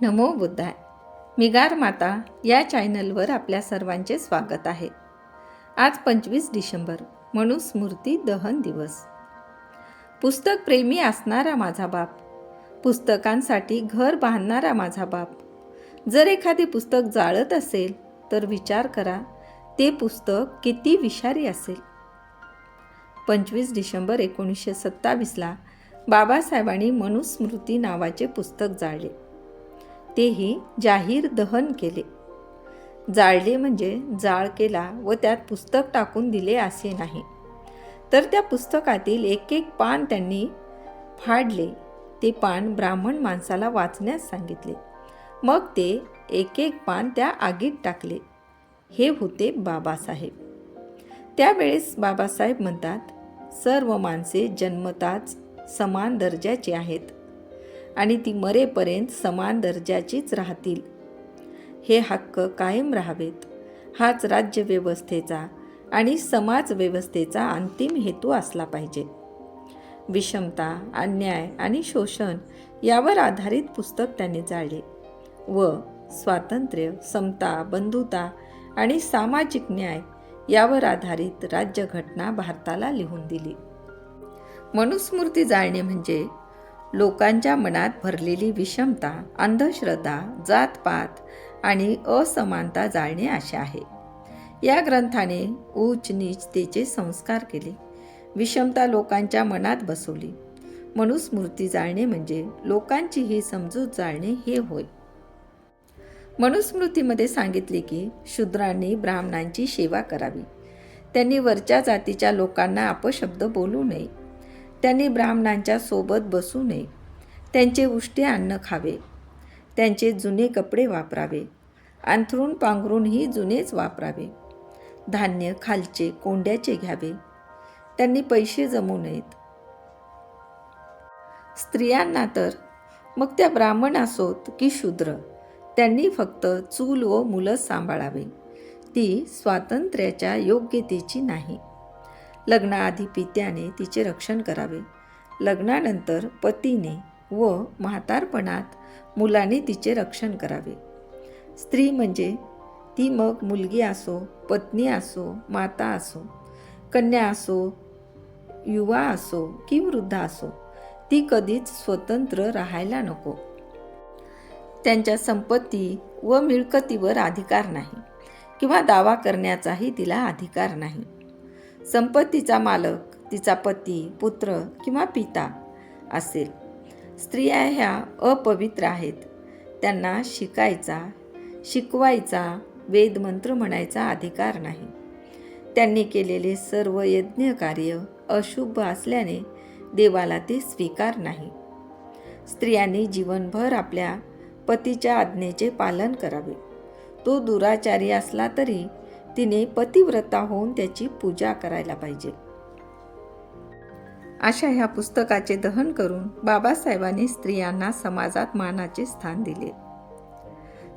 नमो बुद्धाय. मिगार माता या चॅनलवर आपल्या सर्वांचे स्वागत आहे. आज पंचवीस डिसेंबर मनुस्मृती दहन दिवस. पुस्तक प्रेमी असणारा माझा बाप पुस्तकांसाठी घर बांधणारा माझा बाप. जर एखादे पुस्तक जाळत असेल तर विचार करा ते पुस्तक किती विषारी असेल. पंचवीस डिसेंबर एकोणीसशे सत्तावीसला बाबासाहेबांनी मनुस्मृती नावाचे पुस्तक जाळले. तेही जाहीर दहन केले. जाळले म्हणजे जाळ केला व त्यात पुस्तक टाकून दिले असे नाही. तर त्या पुस्तकातील एक एक पान त्यांनी फाडले. ते पान ब्राह्मण माणसाला वाचण्यास सांगितले. मग ते एक एक पान त्या आगीत टाकले. हे होते बाबासाहेब. त्यावेळेस बाबासाहेब म्हणतात सर्व माणसे जन्मताच समान दर्जाची आहेत. आणि ती मरेपर्यंत समान दर्जाचीच राहतील. हे हक्क कायम राहावेत. हाच राज्यव्यवस्थेचा आणि समाज व्यवस्थेचा अंतिम हेतू असला पाहिजे. विषमता अन्याय आणि शोषण यावर आधारित पुस्तक त्याने जाळले व स्वातंत्र्य समता बंधुता आणि सामाजिक न्याय यावर आधारित राज्यघटना भारताला लिहून दिली. मनुस्मृती जाळणे म्हणजे लोकांच्या मनात भरलेली विषमता अंधश्रद्धा जातपात आणि असमानता जाळणे असे आहे. या ग्रंथाने उच्च नीचतेचे संस्कार केले. विषमता लोकांच्या मनात बसवली. मनुस्मृती जाळणे म्हणजे लोकांची ही समजूत जाळणे हे होय. मनुस्मृतीमध्ये सांगितले की शूद्रांनी ब्राह्मणांची सेवा करावी. त्यांनी वरच्या जातीच्या लोकांना अपशब्द बोलू नये. त्यांनी ब्राह्मणांच्या सोबत बसू नये. त्यांचे उष्टे अन्न खावे. त्यांचे जुने कपडे वापरावे. अंथरूण पांघरूणही जुनेच वापरावे. धान्य खालचे कोंड्याचे घ्यावे. त्यांनी पैसे जमू नयेत. स्त्रियांना तर मग त्या ब्राह्मण असोत की शूद्र त्यांनी फक्त चूल व मुलं सांभाळावे. ती स्वातंत्र्याच्या योग्यतेची नाही. लग्नाआधी पित्याने तिचे रक्षण करावे. लग्नानंतर पतीने व म्हातारपणात मुलाने तिचे रक्षण करावे. स्त्री म्हणजे ती मग मुलगी असो पत्नी असो माता असो कन्या असो युवा असो की वृद्ध असो ती कधीच स्वतंत्र राहायला नको. त्यांच्या संपत्ती व मिळकतीवर अधिकार नाही किंवा दावा करण्याचाही तिला अधिकार नाही. संपत्तीचा मालक तिचा पती पुत्र किंवा पिता असेल. स्त्रिया ह्या अपवित्र आहेत. त्यांना शिकायचा शिकवायचा वेदमंत्र म्हणायचा अधिकार नाही. त्यांनी केलेले सर्व यज्ञ कार्य अशुभ असल्याने देवाला ते स्वीकार नाही. स्त्रियांनी जीवनभर आपल्या पतीच्या आज्ञेचे पालन करावे. तो दुराचारी असला तरी तिने पतिव्रता होऊन त्याची पूजा करायला पाहिजे. अशा ह्या पुस्तकाचे दहन करून बाबासाहेबांनी स्त्रियांना समाजात मानाचे स्थान दिले.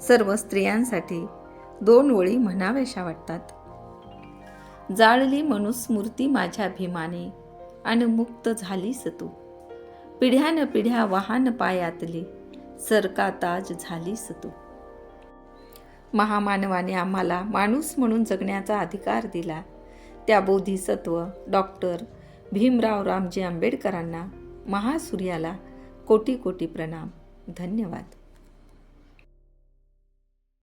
सर्व स्त्रियांसाठी दोन ओळी म्हणाव्याशा वाटतात. जाळली मनुस्मृती माझ्या भीमाने आणि मुक्त झालीस सतू पिढ्यान पिढ्या वाहन पायातली सरका ताज झाली सतू महामानवाने आम्हाला माणूस म्हणून जगण्याचा अधिकार दिला. त्या बोधिसत्व डॉक्टर भीमराव रामजी आंबेडकरांना महासूर्याला कोटी कोटी प्रणाम. धन्यवाद.